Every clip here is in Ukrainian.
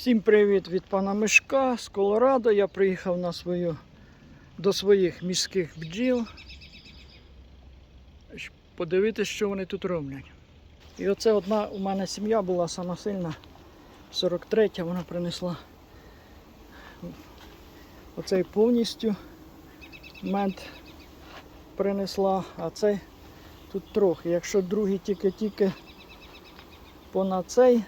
Всім привіт від пана Мишка з Колорадо. Я приїхав на свою, до своїх міських бджіл. Подивитися, що вони тут роблять. І оце одна у мене сім'я була сама сильна. 43 вона принесла оцей повністю мед принесла, а цей тут трохи. Якщо другий тільки-тільки понад цей,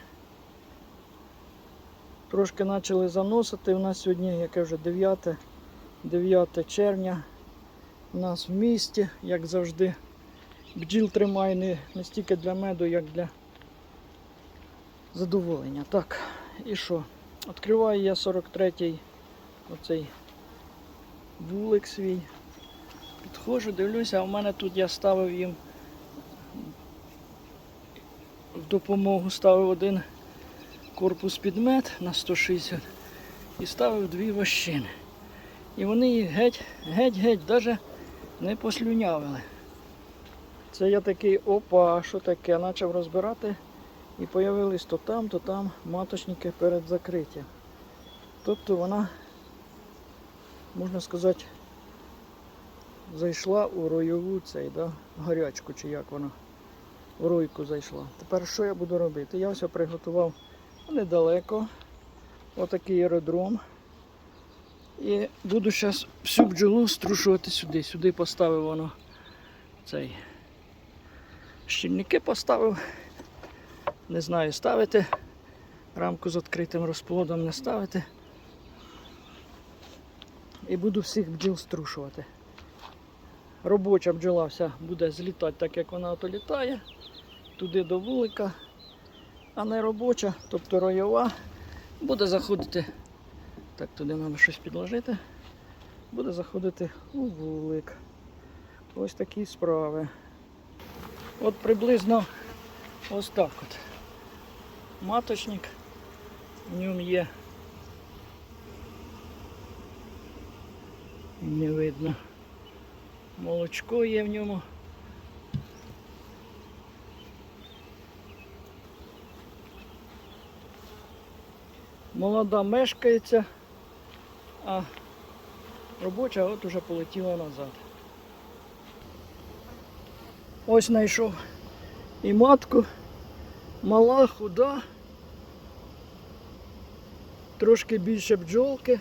трошки почали заносити. У нас сьогодні, яке вже 9, 9 червня. У нас в місті, як завжди, бджіл тримає не, не стільки для меду, як для задоволення. Так, і що? Відкриваю я 43-й оцей вулик свій. Підходжу, дивлюся, а в мене тут я ставив їм в допомогу ставив один корпус під мед на 160 і ставив дві вощини. І вони їх геть, геть, геть, навіть не послюнявили. Це я такий, опа, що таке? Почав розбирати і появились то там, то там маточники перед закриттям. Тобто вона, можна сказати, зайшла у ройову цей, да, гарячку, чи як вона, у ройку зайшла. Тепер що я буду робити? Я все приготував недалеко, отакий аеродром. І буду зараз всю бджолу струшувати сюди. Сюди поставив воно цей. Щільники поставив. Не знаю, ставити. Рамку з відкритим розплодом не ставити. І буду всіх бджіл струшувати. Робоча бджола вся буде злітати так, як вона ото літає, туди до вулика, а не робоча, тобто ройова, буде заходити, так, туди треба щось підложити, буде заходити у вулик. Ось такі справи. От приблизно ось так от. Маточник, в ньому є. Не видно. Молочко є в ньому. Молода мешкається, а робоча от уже полетіла назад. Ось знайшов і матку, мала, худа, трошки більше бджолки.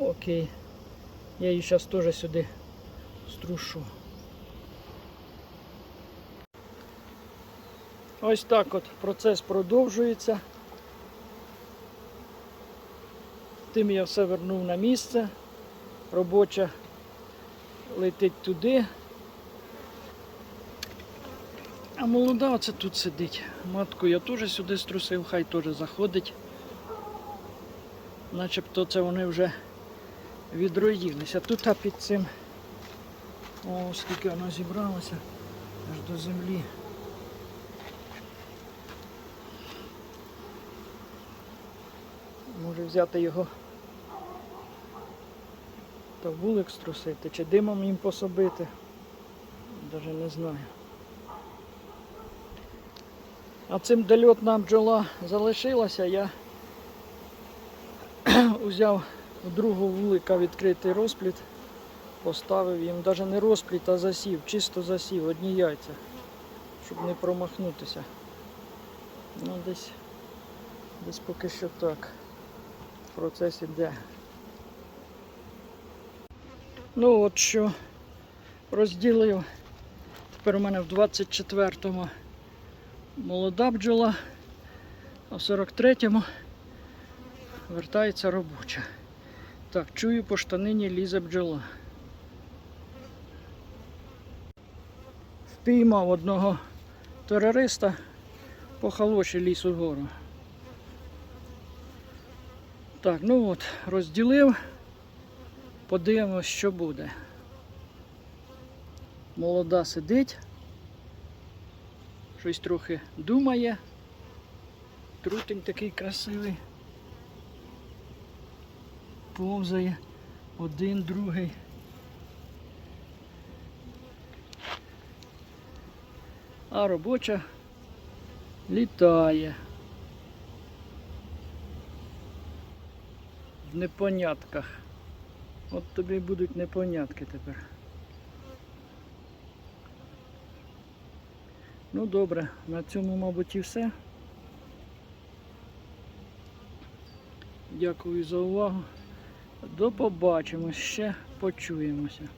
Окей. Я її зараз теж сюди струшу. Ось так от процес продовжується. Тим я все вернув на місце. Робоча летить туди. А молода оце тут сидить. Матку я теж сюди струсив, хай теж заходить. Начебто це вони вже відроїлися. Тут а під цим, о, скільки воно зібралося аж до землі. Може взяти його та вулик струсити, чи димом їм пособити. Даже не знаю. А цим дольотна бджола залишилася, я взяв другого вулика відкритий розпліт, поставив їм навіть не розпліт, а засів, чисто засів, одні яйця, щоб не промахнутися. Ну десь, десь поки що так. Процес іде. Ну от що розділив. Тепер у мене в 24-му молода бджола, а в 43-му вертається робоча. Так, чую по штанині лізе бджола. Впіймав одного терориста по халоші ліс угору. Так, ну от, розділив. Подивимось, що буде. Молода сидить, щось трохи думає. Трутень такий красивий. Повзає один, другий. А робоча Літає. Непонятках. От тобі будуть непонятки тепер. Ну добре, на цьому, мабуть, і все. Дякую за увагу. До побачимось ще почуємося.